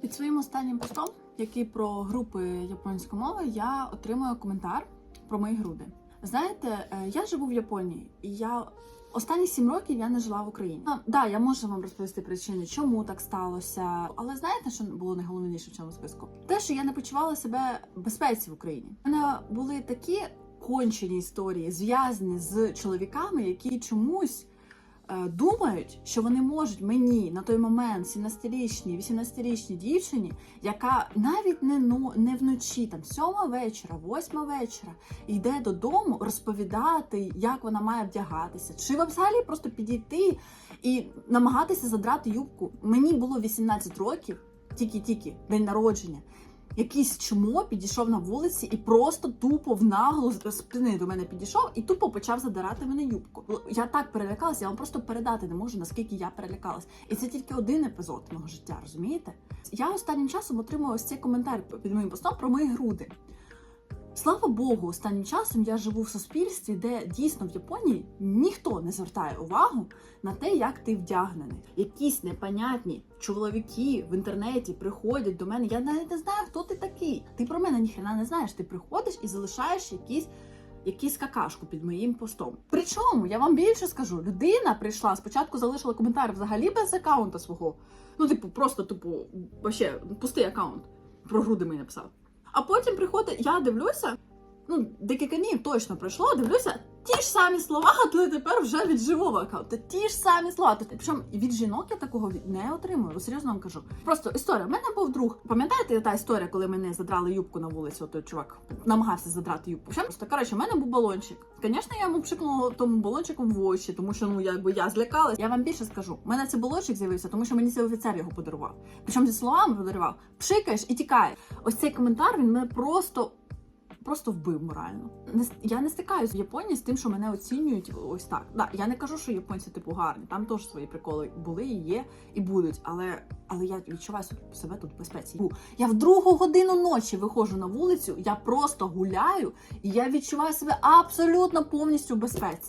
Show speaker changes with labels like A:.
A: Під своїм останнім постом, який про групи японської мови, я отримую коментар про мої груди. Знаєте, е, я живу в Японії, і я останні сім років я не жила в Україні. Ну, да, я можу вам розповісти причини, чому так сталося. Але знаєте, що було найголовніше в цьому списку? Те, що я не почувала себе в безпеці в Україні. У мене були такі кончені історії, зв'язані з чоловіками, які чомусь думають, що вони можуть мені на той момент 17-річній, 18-річній дівчині, яка навіть не ну не вночі, там 7 вечора, 8 вечора, йде додому розповідати, як вона має вдягатися, чи взагалі просто підійти і намагатися задрати юбку. Мені було 18 років, тільки-тільки день народження. Якийсь чмо підійшов на вулиці і просто тупо в наглу спини до мене підійшов і тупо почав задирати мене юбку. Я так перелякалася, я вам просто передати не можу, наскільки я перелякалась. І це тільки один епізод мого життя, розумієте? Я останнім часом отримую ось цей коментар під моїм постом про мої груди. Слава Богу, останнім часом я живу в суспільстві, де дійсно в Японії ніхто не звертає увагу на те, як ти вдягнений. Якісь непонятні чоловіки в інтернеті приходять до мене. Я навіть не знаю, хто ти такий. Ти про мене ніхрена не знаєш. Ти приходиш і залишаєш якісь. Якийсь какашку під моїм постом. Причому я вам більше скажу: людина прийшла спочатку, залишила коментар взагалі без аккаунта свого. Ну, типу, просто типу, вообще пустий аккаунт. Про груди мені написав. А потім приходить, я дивлюся, ну, декілька днів точно пройшло, дивлюся, ті ж самі слова, але тепер вже від живого аккаунту. Ті ж самі слова. Тобто, Причому від жінок я такого не отримую, серйозно вам кажу. Просто історія. У мене був друг. Пам'ятаєте та історія, коли мене задрали юбку на вулиці? Отой чувак намагався задрати юбку. Просто коротше, у мене був балончик. Звісно, я йому пшикнула тому балончиком в очі, тому що ну якби я злякалась. Я вам більше скажу. У мене цей балончик з'явився, тому що мені цей офіцер його подарував. Причому зі словами подарував: пшикаєш і тікаєш. Ось цей коментар він мене просто. Просто вбив морально. Не я не стикаюсь в Японії з тим, що мене оцінюють ось так. Да, я не кажу, що японці типу гарні. Там теж свої приколи були, і є, і будуть. Але але я відчуваю себе тут в безпеці. Я в другу годину ночі виходжу на вулицю, я просто гуляю, і я відчуваю себе абсолютно повністю в безпеці.